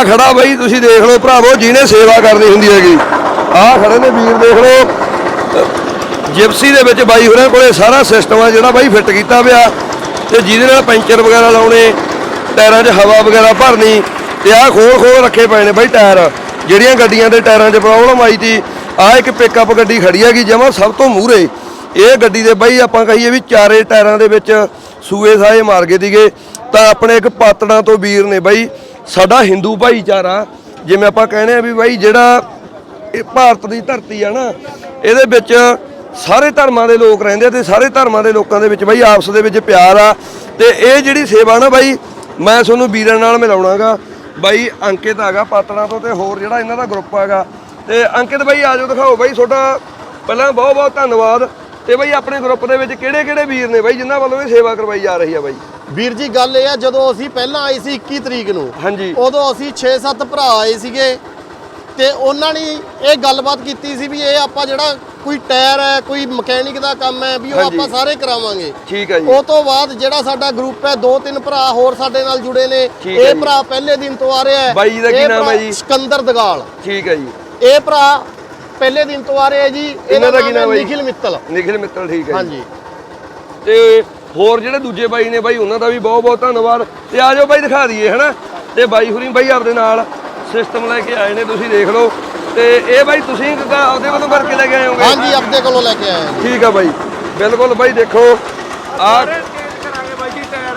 ਆ ਖੜਾ ਬਈ, ਤੁਸੀਂ ਦੇਖ ਲਓ ਭਰਾਵੋ, ਜਿਹਨੇ ਸੇਵਾ ਕਰਨੀ ਹੁੰਦੀ ਹੈਗੀ। ਆ ਖੜੇ ਨੇ ਵੀਰ, ਦੇਖ ਲਓ। ਜਿਪਸੀ ਦੇ ਵਿੱਚ ਬਾਈ ਹੋਰਾਂ ਕੋਲੇ ਸਾਰਾ ਸਿਸਟਮ ਆ ਜਿਹੜਾ ਬਾਈ ਫਿੱਟ ਕੀਤਾ ਪਿਆ। ਤੇ ਜਿਹਦੇ ਨਾਲ ਪੈਂਚਰ ਵਗੈਰਾ ਲਾਉਣੇ, ਟਾਇਰਾਂ 'ਚ ਹਵਾ ਵਗੈਰਾ ਭਰਨੀ, ਤੇ ਆਹ ਖੋਲ ਖੋਲ ਰੱਖੇ ਪਏ ਨੇ ਬਾਈ ਟਾਇਰ। ਜਿਹੜੀਆਂ ਗੱਡੀਆਂ ਦੇ ਟਾਇਰਾਂ 'ਚ ਪ੍ਰੋਬਲਮ ਆਈ ਸੀ ਆ ਇੱਕ ਪਿਕਅਪ ਗੱਡੀ ਖੜੀ ਹੈਗੀ ਜਮਾ ਸਭ ਤੋਂ ਮੂਹਰੇ। ਇਹ ਗੱਡੀ ਦੇ ਬਾਈ ਆਪਾਂ ਕਹੀਏ ਵੀ ਚਾਰੇ ਟਾਇਰਾਂ ਦੇ ਵਿੱਚ ਸੂਏ ਸਾਏ ਮਾਰ ਗਏ ਦੀਗੇ ਤਾਂ ਆਪਣੇ ਇੱਕ ਪਾਤੜਾਂ ਤੋਂ ਵੀਰ ਨੇ ਬਾਈ ਸਾਡਾ ਹਿੰਦੂ ਭਾਈਚਾਰਾ, ਜਿਵੇਂ ਆਪਾਂ ਕਹਿੰਦੇ ਆ ਵੀ ਬਾਈ ਜਿਹੜਾ ਇਹ ਭਾਰਤ ਦੀ ਧਰਤੀ ਆ ਨਾ, ਇਹਦੇ ਵਿੱਚ ਸਾਰੇ ਧਰਮਾਂ ਦੇ ਲੋਕ ਰਹਿੰਦੇ ਆ ਤੇ ਸਾਰੇ ਧਰਮਾਂ ਦੇ ਲੋਕਾਂ ਦੇ ਵਿੱਚ ਬਾਈ ਆਪਸ ਦੇ ਵਿੱਚ ਪਿਆਰ ਆ। ਤੇ ਇਹ ਜਿਹੜੀ ਸੇਵਾ ਨਾ ਬਾਈ, ਮੈਂ ਤੁਹਾਨੂੰ ਵੀਰਾਂ ਨਾਲ ਮਿਲਾਉਣਾਗਾ। ਬਾਈ ਅੰਕਿਤ ਹੈਗਾ ਪਾਤੜਾਂ ਤੋਂ ਤੇ ਹੋਰ ਜਿਹੜਾ ਇਹਨਾਂ ਦਾ ਗਰੁੱਪ ਹੈਗਾ ਤੇ ਅੰਕਿਤ ਬਾਈ ਆਜੋ ਦਿਖਾਓ ਬਾਈ ਤੁਹਾਡਾ, ਪਹਿਲਾਂ ਬਹੁਤ ਬਹੁਤ ਧੰਨਵਾਦ। ਤੇ ਬਾਈ ਆਪਣੇ ਗਰੁੱਪ ਦੇ ਵਿੱਚ ਕਿਹੜੇ ਕਿਹੜੇ ਵੀਰ ਨੇ ਬਾਈ, ਜਿਨ੍ਹਾਂ ਵੱਲੋਂ ਇਹ ਸੇਵਾ ਕਰਵਾਈ ਜਾ ਰਹੀ ਆ ਬਾਈ? ਵੀਰ ਜੀ ਗੱਲ ਇਹ ਆ ਜਦੋਂ ਅਸੀਂ ਪਹਿਲਾਂ ਆਏ ਸੀ 21 ਤਰੀਕ ਨੂੰ ਹਾਂਜੀ। ਉਦੋਂ ਅਸੀਂ 6-7 ਭਰਾ ਆਏ ਸੀਗੇ ਤੇ ਉਹਨਾਂ ਨੇ ਇਹ ਗੱਲਬਾਤ ਕੀਤੀ ਸੀ ਵੀ ਇਹ ਆਪਾਂ ਜਿਹੜਾ ਕੋਈ ਟਾਇਰ ਹੈ ਕੋਈ ਮਕੈਨਿਕ ਦਾ ਕੰਮ ਹੈ ਵੀ ਉਹ ਹਾਂਜੀ। ਆਪਾਂ ਸਾਰੇ ਕਰਾਵਾਂਗੇ। ਠੀਕ ਹੈ ਜੀ। ਉਹ ਤੋਂ ਬਾਅਦ ਜਿਹੜਾ ਸਾਡਾ ਗਰੁੱਪ ਹੈ ਦੋ ਤਿੰਨ ਭਰਾ ਹੋਰ ਸਾਡੇ ਨਾਲ ਜੁੜੇ ਨੇ। ਠੀਕ ਹੈ ਇਹ ਜੀ। ਭਰਾ ਪਹਿਲੇ ਦਿਨ ਤੋਂ ਆ ਰਿਹਾ ਹੈ। ਬਾਈ ਜੀ ਦਾ ਕੀ ਇਹ ਨਾਮ ਹੈ ਭਰਾ ਜੀ? ਸਿਕੰਦਰ ਦਗਾਲ। ਠੀਕ ਹੈ ਜੀ। ਇਹ ਭਰਾ ਪਹਿਲੇ ਦਿਨ ਤੋਂ ਆ ਰਿਹਾ ਹੈ ਜੀ। ਇਹਨਾਂ ਦਾ ਕੀ ਨਾਮ ਹੈ ਜੀ? ਨਿਖਿਲ ਮਿੱਤਲ। ਨਿਖਿਲ ਮਿੱਤਲ ਠੀਕ ਹੈ ਜੀ। ਹਾਂਜੀ। ਤੇ ਹੋਰ ਜਿਹੜੇ ਦੂਜੇ ਬਾਈ ਨੇ ਬਾਈ ਉਹਨਾਂ ਦਾ ਵੀ ਬਹੁਤ ਬਹੁਤ ਧੰਨਵਾਦ। ਤੇ ਆ ਜਾਓ ਬਾਈ ਦਿਖਾ ਦਈਏ ਹਨਾ? ਤੇ ਬਾਈ ਹੁਰੀ ਬਾਈ ਆਪਦੇ ਨਾਲ ਸਿਸਟਮ ਲੈ ਕੇ ਆਏ ਨੇ ਤੁਸੀਂ ਦੇਖ ਲਓ। ਤੇ ਇਹ ਬਾਈ ਤੁਸੀਂ ਆਪਦੇ ਵੱਲੋਂ ਕਰਕੇ ਲੈ ਕੇ ਆਏ ਹੋਗੇ? ਹਾਂਜੀ ਆਪਦੇ ਕੋਲੋਂ ਲੈ ਕੇ ਆਏ ਹਾਂ ਠੀਕ ਆ ਬਾਈ। ਬਿਲਕੁਲ ਬਾਈ ਦੇਖੋ। ਆ ਕਰਾਂਗੇ ਬਾਈ ਜੀ ਟਾਇਰ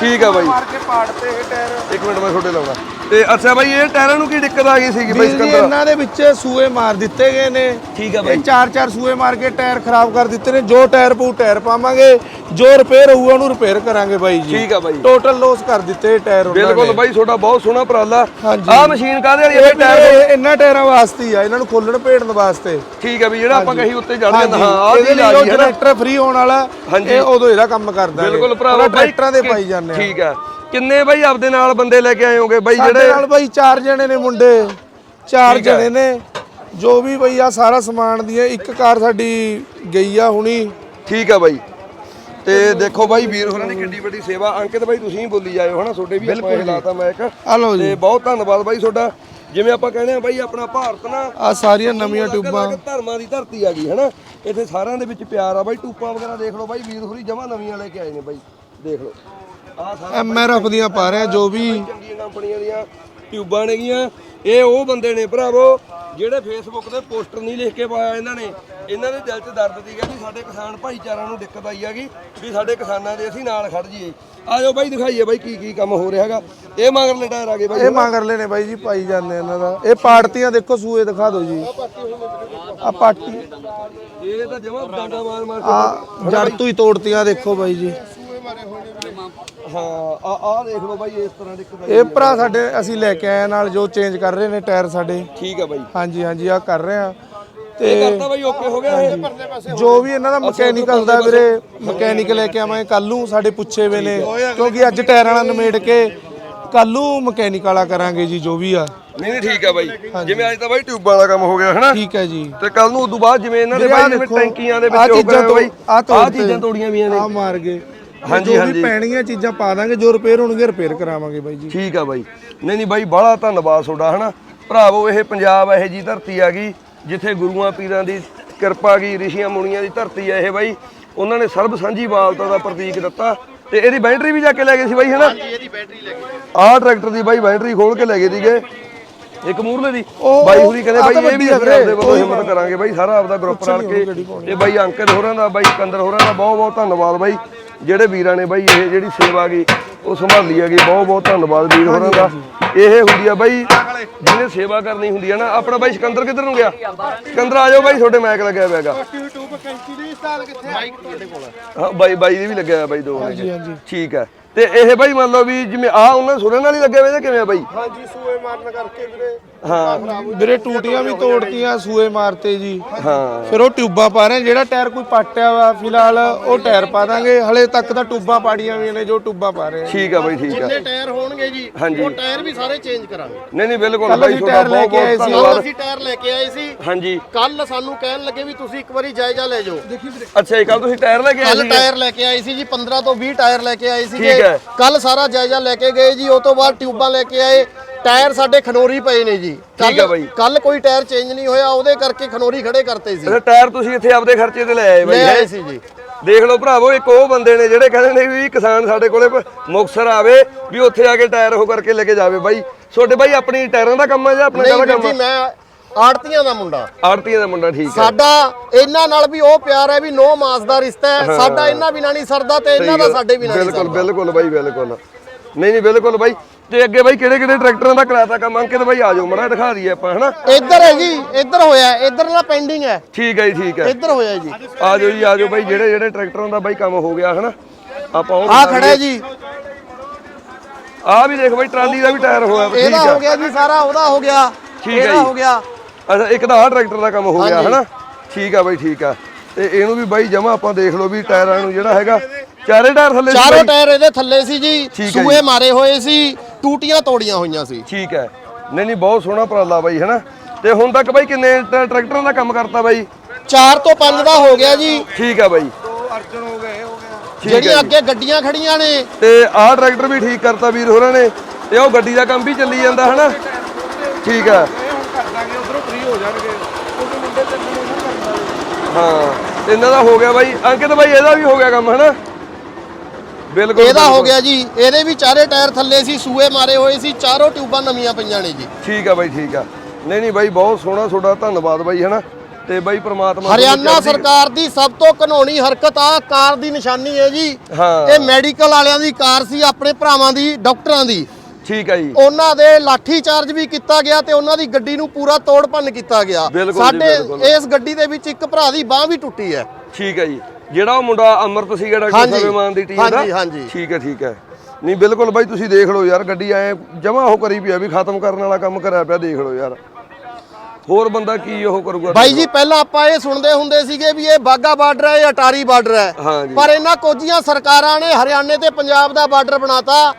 ਠੀਕ ਆ ਬਾਈ। ਮਾਰ ਕੇ ਪਾੜ ਤੇ ਇਹ ਟਾਇਰ ਇੱਕ ਮਿੰਟ ਮੈਂ ਤੁਹਾਡੇ ਲਾਉਣਾ ਤੇ ਅੱਛਾ ਬਾਈ ਇਹ ਟਾਇਰਾਂ ਨੂੰ ਕੀ ਦਿੱਕਤ ਆ ਗਈ ਸੀਗੀ ਬਾਈ ਵੀਰ ਜੀ ਸਿਕੰਦਰ? ਇਹਨਾਂ ਦੇ ਵਿੱਚ ਸੂਏ ਮਾਰ ਦਿੱਤੇ ਗਏ ਨੇ। ਠੀਕ ਆ ਇਹ ਬਾਈ ਚਾਰ ਚਾਰ ਸੂਏ ਮਾਰ ਕੇ ਟਾਇਰ ਖਰਾਬ ਕਰ ਦਿੱਤੇ ਨੇ। ਜੋ ਟਾਇਰ ਪਊ ਟਾਇਰ ਪਾਵਾਂਗੇ। ਜੋ ਰਿਪੇਅਰ ਹੋਊਗਾ ਉਹਨੂੰ ਰਿਪੇਅਰ ਕਰਾਂਗੇ ਬਾਈ ਜੀ। ਠੀਕ ਆ ਬਾਈ। ਟੋਟਲ ਲੋਸ ਕਰ ਦਿੱਤੇ ਇਹ ਟਾਇਰ ਉਹਨਾਂ ਬਿਲਕੁਲ ਨੇ। ਬਾਈ ਤੁਹਾਡਾ ਬਹੁਤ ਸੋਹਣਾ ਉਪਰਾਲਾ। ਹਾਂਜੀ। ਆਹ ਮਸ਼ੀਨ ਕਾਹਦੇ ਵਾਲੀ ਇਹ ਟਾਇਰ ਟਾਇਰ ਇਹਨਾਂ ਟਾਇਰਾਂ ਵਾਸਤੇ ਹੀ ਆ। ਇਹਨਾਂ ਨੂੰ ਖੋਲਣ ਭੇੜਨ ਵਾਸਤੇ। ਠੀਕ ਆ ਵੀ ਜਿਹੜਾ ਆਪਾਂ ਕਹੀ ਉੱਤੇ ਚੜ ਜਾਂਦਾ ਹਾਂ ਆਹ ਇਹਦੇ ਚੀਜ਼ ਆ ਲਈ ਉਹ ਗਈ ਹੈ ਨਾ? ਜਨਰੇਟਰ ਫ੍ਰੀ ਹੋਣ ਵਾਲਾ ਹਾਂਜੀ। ਇਹ ਉਦੋਂ ਇਹਦਾ ਕੰਮ ਕਰਦਾ ਹੈ। ਬਿਲਕੁਲ ਭਰਾਵਾ ਬਾਈ ਟਰੈਕਟਰਾਂ ਦੇ ਪਾਈ ਜਾਂਦੇ ਆ। ਠੀਕ ਆ। ਕਿੰਨੇ ਬਾਈ ਆਪਦੇ ਨਾਲ ਬੰਦੇ ਲੈ ਕੇ ਆਏ ਹੋਗੇ? ਬਾਈ ਸਾਡੇ ਜਿਹੜੇ ਨਾਲ ਬਾਈ ਚਾਰ ਜਣੇ ਨੇ ਮੁੰਡੇ। ਚਾਰ ਠੀਕ ਹੈ। ਜਣੇ ਨੇ। ਜੋ ਵੀ ਬਈ ਆ ਸਾਰਾ ਸਮਾਨ ਦੀ ਹੈ ਇੱਕ ਕਾਰ ਸਾਡੀ ਗਈ ਆ ਹੁਣੀ। ਠੀਕ ਆ ਬਾਈ। ਤੇ ਦੇਖੋ ਬਾਈ ਵੀਰ ਹੋਰਾਂ ਦੀ ਕਿੰਨੀ ਵੱਡੀ ਸੇਵਾ। ਅੰਕਿਤ ਬਾਈ ਤੁਸੀਂ ਹੀ ਬੋਲੀ ਜਾਇਓ ਹਨਾ? ਤੁਹਾਡੇ ਵੀ ਆਪਾਂ ਇਹ ਲਾਤਾ ਮੈਂ ਇੱਕ। ਆ ਲਓ ਤੇ ਜੀ ਬਹੁਤ ਧੰਨਵਾਦ ਬਾਈ ਤੁਹਾਡਾ। ਜਿਵੇਂ ਆਪਾਂ ਕਹਿੰਦੇ ਆ ਬਾਈ ਆਪਣਾ ਭਾਰਤ ਨਾ ਆ ਸਾਰੀਆਂ ਨਵੀਆਂ ਅਲੱਗ-ਅਲੱਗ ਟਿਊਬਾਂ। ਧਰਮਾਂ ਦੀ ਧਰਤੀ ਆ ਗਈ ਹਨਾ? ਇੱਥੇ ਸਾਰਿਆਂ ਦੇ ਵਿੱਚ ਪਿਆਰ ਆ ਬਾਈ। ਟੂਪਾਂ ਵਗੈਰਾ ਦੇਖ ਲਓ ਬਾਈ। ਵੀਰ ਹੋਰੀ ਜਮਾ ਨਵੀਆਂ ਲੈ ਕੇ ਆਏ ਨੇ ਬਾਈ। ਦੇਖ ਲਓ। ਆ ਸਾਰਾ ਐਮ ਆਰ ਐਫ ਦੀਆਂ ਪਾ ਰਹੇ ਜੋ ਵੀ ਚੰਗੀਆਂ ਕੰਪਨੀਆਂ ਦੀਆਂ ਟਿਊਬਾਂ ਨੇਗੀਆਂ। ਇਹ ਉਹ ਬੰਦੇ ਨੇ ਭਰਾਵੋ ਜਿਹੜੇ ਫੇਸਬੁੱਕ ਤੇ ਪੋਸਟਰ ਨਹੀਂ ਲਿਖ ਕੇ ਪਾਇਆ ਇਹਨਾਂ ਨੇ। ਇਹਨਾਂ ਦੇ ਦਿਲ 'ਚ ਦਰਦ ਸੀਗਾ ਵੀ ਸਾਡੇ ਕਿਸਾਨ ਭਾਈਚਾਰਾ ਨੂੰ ਦਿੱਕਤ ਆਈ ਹੈਗੀ ਵੀ ਸਾਡੇ ਕਿਸਾਨਾਂ ਦੇ ਅਸੀਂ ਨਾਲ ਖੜ ਜਾਈਏ। ਆਜੋ ਬਾਈ ਦਿਖਾਈਏ ਬਾਈ ਕੀ ਕੀ ਕੰਮ ਹੋ ਰਿਹਾ ਹੈਗਾ। ਇਹ ਮਗਰਲੇ ਟਾਇਰ ਆ ਗਏ ਬਾਈ। ਇਹ ਮੰਗਰਲੇ ਨੇ ਬਾਈ ਜੀ ਪਾਈ ਜਾਂਦੇ ਇਹਨਾਂ ਦਾ। ਇਹ ਪਾਰਟੀਆਂ ਦੇਖੋ ਸੂਏ ਦਿਖਾ ਦਿਓ ਜੀ। ਆ ਪਾਰਟੀ। ਇਹ ਤਾਂ ਜਮਾ ਡਾਂਗਾ ਮਾਰ ਮਾਰ ਆ ਜੜ ਤੋਂ ਹੀ ਤੋੜਤੀਆਂ ਦੇਖੋ ਬਾਈ ਜੀ। ਹਾਂ ਆ ਆ ਦੇਖ ਲਓ ਬਾਈ ਇਸ ਤਰ੍ਹਾਂ ਦਿੱਕਤ ਆਈ ਇਹ ਭਰਾ ਸਾਡੇ ਅਸੀਂ ਲੈ ਕੇ ਆਏ ਆ ਨਾਲ ਜੋ ਚੇਂਜ ਕਰ ਰਹੇ ਨੇ ਟਾਇਰ ਸਾਡੇ। ਠੀਕ ਆ ਬਾਈ। ਹਾਂਜੀ ਹਾਂਜੀ ਆ ਕਰ ਰਹੇ ਆ। ਤੇ ਕਰਤਾ ਬਾਈ? ਓਕੇ ਹੋ ਗਿਆ ਇਹ? ਜੋ ਵੀ ਇਹਨਾਂ ਦਾ ਮਕੈਨੀਕਲ ਦਾ ਵੀਰੇ ਮਕੈਨਿਕ ਲੈ ਕੇ ਆਵਾਂਗੇ। ਕੱਲ ਨੂੰ ਸਾਡੇ ਪੁੱਛੇ ਵੇ ਨੇ ਕਿਉਂਕਿ ਅੱਜ ਟਾਇਰ ਵਾਲਾ ਨਿਮੇੜ ਕੇ ਕੱਲ ਨੂੰ ਮਕੈਨਿਕ ਵਾਲਾ ਕਰਾਂਗੇ ਜੀ ਜੋ ਵੀ ਆ। ਨਹੀਂ ਨਹੀਂ ਠੀਕ ਆ ਬਾਈ। ਜਿਵੇਂ ਅੱਜ ਤਾਂ ਬਾਈ ਟਿਊਬਾਂ ਦਾ ਕੰਮ ਹੋ ਗਿਆ ਹਨਾ? ਠੀਕ ਹੈ ਜੀ। ਤੇ ਕੱਲ ਨੂੰ ਉਦੋਂ ਬਾਅਦ ਜਿਵੇਂ ਇਹਨਾਂ ਦੇ ਬਾਈ ਜਿਵੇਂ ਟੈਂਕੀਆਂ ਦੇ ਵਿੱਚ ਹੋ ਚੀਜ਼ਾਂ ਤੋਂ- ਬਾਈ ਤੇ। ਚੀਜ਼ਾਂ ਤੋੜੀਆਂ ਵੀਆਂ ਨੇ। ਆ ਮਾਰ ਗਏ। ਹਾਂਜੀ, ਜੋ ਹਾਂਜੀ। ਵੀ ਪੈਣੀਆਂ ਚੀਜ਼ਾਂ ਪਾ ਦਾਂਗੇ ਜੋ ਰਿਪੇਅਰ ਹੋਣਗੇ ਰਿਪੇਅਰ ਕਰਾਵਾਂਗੇ ਬਾਈ ਜੀ। ਠੀਕ ਆ ਬਾਈ। ਨਹੀਂ ਨਹੀਂ ਬਾਈ ਬੜਾ ਧੰਨਵਾਦ ਤੁਹਾਡਾ ਹਨਾ? ਭਰਾਵੋ ਇਹ ਪੰਜਾਬ ਇਹੋ ਜੀ ਧਰਤੀ ਆ ਗਈ ਜਿੱਥੇ ਗੁਰੂਆਂ ਪੀਰਾਂ ਦੀ ਕਿਰਪਾ ਗਈ ਰਿਸ਼ੀਆਂ ਮੁਨੀਆਂ ਦੀ ਧਰਤੀ ਆ ਇਹ ਬਾਈ। ਉਹਨਾਂ ਨੇ ਸਰਬ ਸਾਂਝੀ ਬਾਲਤਾ ਦਾ ਪ੍ਰਤੀਕ ਦਿੱਤਾ ਤੇ ਇਹਦੀ ਬੈਟਰੀ ਵੀ ਜਾ ਕੇ ਲੈ ਗਏ ਸੀ ਬਾਈ ਹਨਾ? ਇਹਦੀ ਬੈਟਰੀ ਲੱਗੀ ਆਹ ਟਰੈਕਟਰ ਦੀ ਬਾਈ ਬੈਟਰੀ ਖੋਲ ਕੇ ਲੈ ਗਏ ਸੀਗੇ। ਇੱਕ ਮੂਰਲੇ ਦੀ? ਉਹ- ਬਾਈ ਹੁਰੀ ਕਹਿੰਦੇ ਆਹ ਬਾਈ ਇਹ ਵੀ ਵੱਡੀ ਆ ਵੀਰੇ, ਵੱਲੋਂ ਉਹੀ ਹਿੰਮਤ ਕਰਾਂਗੇ ਬਾਈ ਸਾਰਾ ਆਪਦਾ ਗਰੁੱਪ ਰਲ ਕੇ। ਤੇ ਬਾਈ ਅੰਕਿਤ ਹੋਰਾਂ ਦਾ ਬਾਈ ਸਿਕੰਦਰ ਹੋਰਾਂ ਦਾ ਬਹੁਤ ਬਹੁਤ ਧੰਨਵਾਦ ਬਾਈ। ਜਿਹੜੇ ਵੀਰਾਂ ਨੇ ਬਾਈ ਇਹ ਜਿਹੜੀ ਸੇਵਾ ਗਈ ਉਹ ਸੰਭਾਲੀ ਹੈਗੀ। ਬਹੁਤ ਬਹੁਤ ਧੰਨਵਾਦ ਵੀਰ ਹੋਰਾਂ ਦਾ। ਇਹ ਹੁੰਦੀ ਆ ਬਾਈ ਜਿਹਨੇ ਸੇਵਾ ਕਰਨੀ ਹੁੰਦੀ ਆ ਨਾ ਆਪਣਾ ਬਾਈ ਸਿਕੰਦਰ ਕਿੱਧਰ ਨੂੰ ਗਿਆ? ਸਿਕੰਦਰ ਆ ਜਾਓ ਬਾਈ ਤੁਹਾਡੇ ਮੈਕ ਲੱਗਿਆ ਹੋਇਆ ਹੈਗਾ। YouTube ਕੈਂਚੀ ਦੀ ਸਟਾਲ ਕਿੱਥੇ ਮਾਈਕ ਤੁਹਾਡੇ ਕੋਲ ਹਾਂ ਬਾਈ ਬਾਈ ਦੇ ਵੀ ਲੱਗਿਆ ਹੋਇਆ ਬਾਈ ਦੋ ਹਾਂਜੀ ਹਾਂਜੀ। ਠੀਕ ਹੈ ਤੇ ਇਹ ਬਾਈ ਮੰਨ ਲਓ ਵੀ ਜਿਵੇਂ ਆ ਉਹਨਾਂ ਸੁਰੇ ਨਾਲ ਹੀ ਲੱਗੇ ਹੋਏ ਜਾਂ ਕਿਵੇਂ ਆ ਬਾਈ? ਹਾਂਜੀ ਸੂਏ ਮਾਰਨ ਕਰਕੇ ਵੀਰੇ। ਹਾਂ। ਵੀਰੇ ਟੂਟੀਆਂ ਵੀ ਤੋੜਤੀਆਂ ਸੂਏ ਮਾਰਤੇ ਜੀ। ਹਾਂ। ਫਿਰ ਉਹ ਟਿਊਬਾਂ ਪਾ ਰਹੇ ਆ। ਜਿਹੜਾ ਟਾਇਰ ਕੋਈ ਪਾਟਿਆ ਵਾ ਫਿਲਹਾਲ ਉਹ ਟਾਇਰ ਪਾ ਦਾਂਗੇ। ਹਲੇ ਤੱਕ ਤਾਂ ਟਿਊਬਾਂ ਪਾੜੀਆਂ ਵੀ ਨੇ ਜੋ ਟਿਊਬਾਂ ਪਾ ਰਹੇ ਆ ਠੀਕ ਆ ਬਾਈ ਠੀਕ ਆ। ਜਿੰਨੇ ਟਾਇਰ ਹੋਣਗੇ ਜੀ ਹਾਂਜੀ। ਉਹ ਟਾਇਰ ਵੀ ਸਾਰੇ ਚੇਂਜ ਕਰਾਂਗੇ। ਨਹੀਂ ਨਹੀਂ ਬਿਲਕੁਲ ਕੱਲ੍ਹ ਬਾਈ ਅਸੀਂ ਤੁਹਾਡਾ ਟਾਇਰ ਲੈ ਬਹੁਤ ਕੇ ਆਏ ਬਹੁਤ ਸੀ। ਕੱਲ ਧੰਨਵਾਦ। ਅਸੀਂ ਟਾਇਰ ਲੈ ਕੇ ਆਏ ਸੀ। ਹਾਂਜੀ। ਕੱਲ ਸਾਨੂੰ ਕਹਿਣ ਲੱਗੇ ਵੀ ਤੁਸੀਂ ਇੱਕ ਵਾਰੀ ਜਾਇਜ਼ਾ ਲੈ ਜਾਓ। ਅੱਛਾ ਜੀ ਕੱਲ ਤੁਸੀਂ ਟਾਇਰ ਲੈ ਕੇ ਆਏ ਕੱਲ ਟਾਇਰ ਲੈ ਕੇ ਆਏ ਸੀ ਜੀ 15 ਤੋਂ 20 ਟਾਇਰ ਲੈ ਕੇ ਆਏ ਸੀਗੇ। ਠੀਕ ਹੈ। ਕੱਲ ਸਾਰਾ ਜਾਇਜ਼ਾ ਲੈ ਕੇ ਗਏ ਜੀ ਉਹ ਤੋਂ ਬਾਅਦ ਟਿਊਬਾਂ ਲੈ ਕੇ ਆਏ। ਟਾਇਰ ਸਾਡੇ ਖਨੋਰੀ ਪਏ ਨੇ ਜੀ। ਠੀਕ ਆ ਬਾਈ। ਕੱਲ ਕੋਈ ਟਾਇਰ ਚੇਂਜ ਨਹੀਂ ਹੋਇਆ ਉਹਦੇ ਕਰਕੇ ਖਨੋਰੀ ਖੜੇ ਕਰਤੇ ਸੀ। ਅੱਛਾ ਟਾਇਰ ਤੁਸੀਂ ਇੱਥੇ ਆਪਦੇ ਖਰਚੇ ਤੇ ਲੈ ਆਏ ਬਾਈ ਲੈ ਹੈਂ? ਆਏ ਸੀ ਜੀ। ਦੇਖ ਲਓ ਭਰਾਵੋ ਇੱਕ ਉਹ ਬੰਦੇ ਨੇ ਜਿਹੜੇ ਕਹਿੰਦੇ ਨੇ ਵੀ ਕਿਸਾਨ ਸਾਡੇ ਕੋਲੇ ਮੁਕਸਰ ਆਵੇ ਵੀ ਉੱਥੇ ਆ ਕੇ ਟਾਇਰ ਉਹ ਕਰਕੇ ਲੈ ਕੇ ਜਾਵੇ ਬਾਈ। ਛੋਟੇ ਬਾਈ ਆਪਣੀ ਟਾਇਰਾਂ ਦਾ ਕੰਮ ਹੈ ਜਾਂ ਆਪਣਾ ਨਹੀਂ ਕਾਹਦਾ ਵੀਰ ਕੰਮ ਜੀ ਮੈਂ ਆੜਤੀਆਂ ਦਾ ਮੁੰਡਾ। ਆੜਤੀਆਂ ਦਾ ਮੁੰਡਾ ਠੀਕ ਹੈ ਸਾਡਾ ਇਹਨਾਂ ਨਾਲ ਵੀ ਉਹ ਪਿਆਰ ਹੈ ਵੀ ਨੋ ਮਾਸ ਦਾ ਰਿਸ਼ਤਾ ਹੈ। ਸਾਡਾ ਇਹਨਾਂ ਬਿਨਾਂ ਨਹੀਂ ਸਰਦਾ ਤੇ ਇਹਨਾਂ ਦਾ ਸਾਡੇ ਬਿਨਾਂ ਨਹੀਂ ਬਿਲਕੁਲ ਸਰਦਾ। ਬਿਲਕੁਲ ਬਾਈ ਬਿਲਕੁਲ। ਨਹੀਂ ਨਹੀਂ ਬਿਲਕੁਲ ਬਾਈ। ਤੇ ਅੱਗੇ ਬਾਈ ਕਿਹੜੇ ਕਿਹੜੇ ਟਰੈਕਟਰਾਂ ਦਾ ਕਰਾਤਾ ਕੰਮ ਅੰਕਿਤ ਬਾਈ ਆ ਜਾਓ ਮੜਾ ਦਿਖਾ ਦਈਏ ਆਪਾਂ ਹਨਾ? ਇੱਧਰ ਹੈ ਜੀ ਇੱਧਰ ਹੋਇਆ ਇੱਧਰ ਨਾਲ ਪੈਂਡਿੰਗ ਹੈ। ਠੀਕ ਹੈ ਜੀ ਠੀਕ ਹੈ। ਇੱਧਰ ਹੋਇਆ ਜੀ। ਆ ਜਾਓ ਜੀ ਆ ਜਾਓ ਬਾਈ ਜਿਹੜੇ ਜਿਹੜੇ ਟਰੈਕਟਰਾਂ ਦਾ ਬਾਈ ਕੰਮ ਹੋ ਗਿਆ ਹਨਾ? ਆਪਾਂ ਉਹ ਆ ਖੜਾ ਹੈ ਜੀ। ਆ ਵੀ ਦੇਖ ਬਾਈ ਟਰਾਲੀ ਦਾ ਵੀ ਟਾਇਰ ਹੋਇਆ ਠੀਕ ਇਹਦਾ ਹੈ ਹੋ। ਗਿਆ ਜੀ ਸਾਰਾ ਉਹਦਾ ਹੋ ਗਿਆ। ਠੀਕ ਹੈ ਇਹਦਾ ਜੀ। ਹੋ ਗਿਆ। ਅੱਛਾ ਇੱਕ ਤਾਂ ਆਹ ਟਰੈਕਟਰ ਦਾ ਕੰਮ ਹੋ ਗਿਆ ਹਾਂਜੀ। ਹਨਾ? ਠੀਕ ਆ ਬਾਈ ਠੀਕ ਆ ਤੇ ਇਹਨੂੰ ਵੀ ਬਾਈ ਜਮਾ ਆਪਾਂ ਦੇਖ ਲਓ ਵੀ ਟਾਇਰਾਂ ਨੂੰ ਜਿਹੜਾ ਹੈਗਾ ਚਾਰੇ ਟਾਇਰ ਥੱਲੇ ਸੀ ਚਾਰੋਂ ਬਾਈ? ਟਾਇਰ ਇਹਦੇ ਥੱਲੇ ਸੀ ਜੀ ਠੀਕ ਹੈ ਸੂਏ ਜੀ। ਮਾਰੇ ਹੋਏ ਸੀ। ਟੂਟੀਆਂ ਤੋੜੀਆਂ ਹੋਈਆਂ ਸੀ। ਠੀਕ ਹੈ। ਨਹੀਂ ਨਹੀਂ ਬਹੁਤ ਸੋਹਣਾ ਉਪਰਾਲਾ ਬਾਈ ਹਨਾ ਤੇ ਹੁਣ ਤੱਕ ਬਾਈ ਕਿੰਨੇ ਟ- ਟਰੈਕਟਰਾਂ ਦਾ ਕੰਮ ਕਰਤਾ ਬਾਈ? 4 ਤੋਂ 5 ਦਾ ਹੋ ਗਿਆ ਜੀ। ਠੀਕ ਬਾਈ। ਅਰਜਨ ਹੋ ਗਏ ਹੋ ਗਿਆ। ਠੀਕ ਹੈ ਜਿਹੜੀਆਂ ਜੀ। ਅੱਗੇ ਗੱਡੀਆਂ ਖੜੀਆਂ ਨੇ। ਤੇ ਆਹ ਟਰੈਕਟਰ ਵੀ ਠੀਕ ਕਰਤਾ ਵੀਰ ਹੋਰਾਂ ਨੇ ਤੇ ਉਹ ਗੱਡੀ ਦਾ ਕੰਮ ਵੀ ਚੱਲੀ ਜਾਂਦਾ ਹਨਾ ਠੀਕ ਆ ਇਹ ਹੁਣ ਕਰ ਦਾਂਗੇ ਉਧਰੋਂ ਫ੍ਰੀ ਹੋ ਜਾਣਗੇ। ਕਿਉਂਕਿ ਮੁੰਡੇ ਤੇ ਨੂੰ ਕਰਨਾ ਹਾਂ ਤੇ ਇਹਨਾਂ ਦਾ ਹੋ ਗਿਆ ਬਾਈ ਅੰਕਿਤ ਬਾਈ ਇਹਦਾ ਵੀ ਹੋ ਗਿਆ ਕੰਮ ਹਨਾ ਬਿਲਕੁਲ ਇਹਦਾ ਹੋ। ਗਿਆ ਜੀ ਇਹਦੇ ਵੀ ਚਾਰੇ ਟਾਇਰ ਥੱਲੇ ਸੀ ਸੂਏ ਮਾਰੇ ਹੋਏ ਸੀ ਚਾਰੋਂ ਟਿਊਬਾਂ ਨਵੀਆਂ ਪਈਆਂ ਨੇ ਜੀ। ਠੀਕ ਆ ਬਾਈ ਠੀਕ ਆ। ਨਹੀਂ ਨਹੀਂ ਬਾਈ ਬਹੁਤ ਸੋਹਣਾ ਤੁਹਾਡਾ ਧੰਨਵਾਦ ਬਾਈ ਹਨਾ? ਤੇ ਬਾਈ ਪ੍ਰਮਾਤਮਾ ਹਰਿਆਣਾ ਸਰਕਾਰ ਦੀ ਸਭ ਤੋਂ ਘਨੌਣੀ ਹਰਕਤ ਆ ਕਾਰ ਦੀ ਨਿਸ਼ਾਨੀ ਹੈ ਜੀ। ਹਾਂ। ਇਹ ਮੈਡੀਕਲ ਵਾਲਿਆਂ ਦੀ ਕਾਰ ਸੀ ਆਪਣੇ ਭਰਾਵਾਂ ਦੀ ਡਾਕਟਰਾਂ ਦੀ। ਠੀਕ ਆ ਜੀ। ਉਹਨਾਂ ਦੇ ਲਾਠੀ ਚਾਰਜ ਵੀ ਕੀਤਾ ਗਿਆ ਤੇ ਉਹਨਾਂ ਦੀ ਗੱਡੀ ਨੂੰ ਪੂਰਾ ਤੋੜ ਭੰਨ ਕੀਤਾ ਗਿਆ। ਬਿਲਕੁਲ ਜੀ, ਸਾਡੇ ਬਿਲਕੁਲ। ਇਸ ਗੱਡੀ ਦੇ ਵਿੱਚ ਇੱਕ ਭਰਾ ਦੀ ਬਾਹ ਵੀ ਟੁੱਟੀ ਹੈ। ਠੀਕ ਹੈ ਜੀ। ਜਿਹੜਾ ਉਹ ਮੁੰਡਾ ਅਮਰਤ ਸੀਗਾ ਡਾਕਟਰ ਹਾਂਜੀ। ਸਾਹਿਬਾਨ ਦੀ ਟੀਮ ਦਾ ਹਾਂਜੀ, ਹਾਂਜੀ। ਠੀਕ ਹੈ ਠੀਕ ਹੈ। ਨਹੀਂ ਬਿਲਕੁਲ ਬਾਈ ਤੁਸੀਂ ਦੇਖ ਲਓ ਯਾਰ ਗੱਡੀ ਐ ਜਮਾ ਉਹ ਕਰੀ ਪਿਆ ਵੀ ਖਤਮ ਕਰਨ ਵਾਲਾ ਕੰਮ ਕਰਿਆ ਪਿਆ ਦੇਖ ਲਓ ਯਾਰ। ਹੋਰ ਬੰਦਾ ਕੀ ਉਹ ਕਰੂਗਾ ਬਾਈ ਜੀ ਪਹਿਲਾਂ ਆਪਾਂ ਇਹ ਸੁਣਦੇ ਹੁੰਦੇ ਸੀਗੇ ਵੀ ਇਹ ਬਾਗਾ ਬਾਰਡਰ ਹੈ ਜਾਂ ਅਟਾਰੀ ਬਾਰਡਰ ਹੈ। ਹਾਂਜੀ। ਪਰ ਇਹਨਾਂ ਕੋਝੀਆਂ ਸਰਕਾਰਾਂ ਨੇ ਹਰਿਆਣੇ ਤੇ ਪੰਜਾਬ ਦਾ ਬਾਰਡਰ ਬਣਾਤਾ।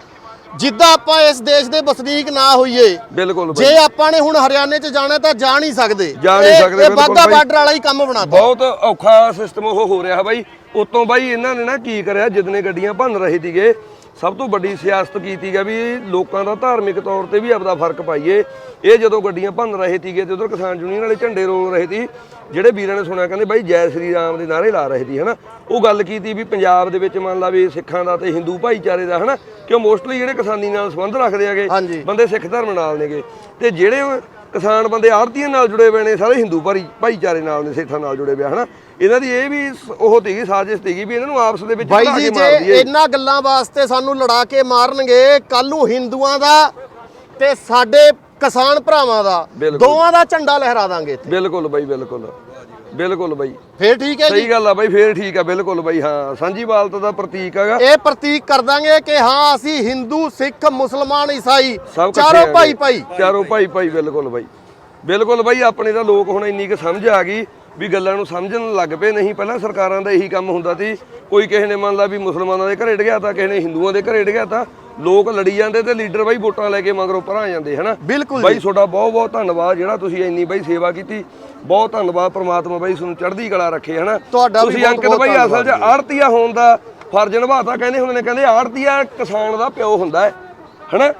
ਜਿੱਦਾਂ ਆਪਾਂ ਇਸ ਦੇਸ਼ ਦੇ ਵਸਨੀਕ ਨਾ ਹੋਈਏ ਬਿਲਕੁਲ ਜੇ ਆਪਾਂ ਨੇ ਹੁਣ ਹਰਿਆਣੇ 'ਚ ਜਾਣਾ ਤਾਂ ਜਾ ਨਹੀਂ ਸਕਦੇ। ਜਾ ਨਹੀਂ ਸਕਦੇ, ਇਹ ਬਾਗਾ। ਬਾਰਡਰ ਵਾਲਾ ਹੀ ਕੰਮ ਬਣਾਤਾ ਬਹੁਤ ਔਖਾ ਸਿਸਟਮ ਉਹ ਹੋ ਰਿਹਾ ਬਾਈ। ਉਤੋਂ ਬਾਈ ਇਹਨਾਂ ਨੇ ਨਾ ਕੀ ਕਰਿਆ ਜਿਦਨੇ ਗੱਡੀਆਂ ਭੰਨ ਰਹੇ ਸੀਗੇ ਸਭ ਤੋਂ ਵੱਡੀ ਸਿਆਸਤ ਕੀਤੀ ਗਿਆ ਵੀ ਲੋਕਾਂ ਦਾ ਧਾਰਮਿਕ ਤੌਰ ਤੇ ਵੀ ਆਪਦਾ ਫ਼ਰਕ ਪਾਈਏ। ਇਹ ਜਦੋਂ ਗੱਡੀਆਂ ਭੰਨ ਰਹੇ ਸੀਗੇ ਤੇ ਉਧਰ ਕਿਸਾਨ ਯੂਨੀਅਨ ਵਾਲੇ ਝੰਡੇ ਰੋਲ ਰਹੇ ਸੀ ਜਿਹੜੇ ਵੀਰਾਂ ਨੇ ਸੁਣਿਆ ਕਹਿੰਦੇ ਬਾਈ ਜੈ ਸ੍ਰੀ ਰਾਮ ਦੇ ਨਾਰੇ ਲਾ ਰਹੇ ਸੀ ਹਨਾ। ਉਹ ਗੱਲ ਕੀਤੀ ਵੀ ਪੰਜਾਬ ਦੇ ਵਿੱਚ ਮੰਨ ਲਾ ਵੀ ਸਿੱਖਾਂ ਦਾ ਤੇ ਹਿੰਦੂ ਭਾਈਚਾਰੇ ਦਾ ਹਨਾ। ਕਿਉਂ ਮੋਸਟਲੀ ਜਿਹੜੇ ਕਿਸਾਨੀ ਨਾਲ ਸੰਬੰਧ ਰੱਖਦੇ ਆਗੇ। ਬੰਦੇ ਸਿੱਖ ਧਰਮ ਨਾਲ ਨੇਗੇ। ਤੇ ਜਿਹੜੇ ਕਿਸਾਨ ਬੰਦੇ ਆੜਤੀਆਂ ਨਾਲ ਜੁੜੇ ਹੋਏ ਨੇ ਸਾਰੇ ਹਿੰਦੂ ਭਾਈ ਭਾਈਚਾਰੇ ਨਾਲ ਨੇ ਸੇਠਾਂ ਨਾਲ ਜੁੜੇ ਹੋਏ ਹਨਾ। ਇਹਨਾਂ ਦੀ ਇਹ ਵੀ ਉਹ ਸੀਗੀ ਸਾਜ਼ਿਸ਼ ਸੀਗੀ ਵੀ ਇਹਨਾਂ ਨੂੰ ਆਪਸ ਦੇ ਵਿੱਚ ਬਾਈ ਜੀ ਇਹਨਾਂ ਗੱਲਾਂ ਵਾਸਤੇ ਸਾਨੂੰ ਲੜਾ ਕੇ ਮਾਰਨਗੇ ਕੱਲ ਨੂੰ ਹਿੰਦੂਆਂ ਦਾ ਤੇ ਸਾਡੇ ਕਿਸਾਨ ਭਰਾਵਾਂ ਦਾ। ਦੋਵਾਂ ਦਾ ਝੰਡਾ ਲਹਿਰਾ ਦਾਂਗੇ ਇੱਥੇ। ਬਿਲਕੁਲ ਬਾਈ ਬਿਲਕੁਲ। ਬਿਲਕੁਲ ਬਾਈ। ਫੇਰ ਠੀਕ ਹੈ ਜੀ? ਸਹੀ ਗੱਲ ਆ ਬਾਈ ਫੇਰ ਠੀਕ ਆ ਬਿਲਕੁਲ ਬਾਈ ਹਾਂ। ਸਾਂਝੀਵਾਲਤਾ ਦਾ ਪ੍ਰਤੀਕ ਹੈਗਾ। ਇਹ ਪ੍ਰਤੀਕ ਕਰ ਦਾਂਗੇ ਕਿ ਹਾਂ ਅਸੀਂ ਹਿੰਦੂ ਸਿੱਖ ਮੁਸਲਮਾਨ ਈਸਾਈ ਚਾਰੋਂ ਭਾਈ। ਭਾਈ ਚਾਰੋਂ ਭਾਈ ਭਾਈ ਬਿਲਕੁਲ ਬਾਈ। ਬਿਲਕੁਲ ਬਾਈ ਆਪਣੇ ਤਾਂ ਲੋਕ ਹੁਣ ਇੰਨੀ ਕੁ ਸਮਝ ਆ ਗਈ ਵੀ ਗੱਲਾਂ ਨੂੰ ਸਮਝਣ ਲੱਗ ਪਏ। ਨਹੀਂ ਪਹਿਲਾਂ ਸਰਕਾਰਾਂ ਦਾ ਇਹੀ ਕੰਮ ਹੁੰਦਾ ਸੀ। ਕੋਈ ਕਿਸੇ ਨੇ ਮੰਨ ਲਾ ਵੀ ਮੁਸਲਮਾਨਾਂ ਦੇ ਘਰੇ ਡਿਆ ਤਾਂ ਕਿਸੇ ਨੇ ਹਿੰਦੂਆਂ ਦੇ ਘਰੇ ਡਿਆ ਤਾਂ ਲੋਕ ਲੜੀ ਜਾਂਦੇ ਤੇ ਲੀਡਰ ਬਾਈ ਵੋਟਾਂ ਲੈ ਕੇ ਮਗਰੋਂ ਭਰਾ ਜਾਂਦੇ ਹਨਾ? ਬਿਲਕੁਲ ਬਾਈ। ਤੁਹਾਡਾ ਬਹੁਤ ਬਹੁਤ ਧੰਨਵਾਦ ਜਿਹੜਾ ਤੁਸੀਂ ਇੰਨੀ ਬਾਈ ਸੇਵਾ ਕੀਤੀ। ਬਹੁਤ ਧੰਨਵਾਦ ਪ੍ਰਮਾਤਮਾ ਬਾਈ ਤੁਹਾਨੂੰ ਚੜ੍ਹਦੀ ਕਲਾ ਰੱਖੇ ਹਨਾ? ਤੁਸੀਂ ਅੰਕਿਤ ਬਾਈ ਅਸਲ 'ਚ ਆੜਤੀਆ ਹੋਣ ਦਾ ਫਰਜ਼ ਨਿਭਾਤਾ ਕਹਿੰਦੇ ਹੁੰਦੇ ਨੇ ਕਹਿੰਦੇ ਆੜਤੀਆ ਕਿਸਾਨ ਦਾ ਪਿਓ ਹੁੰਦਾ ਹੈ ਹਨਾ?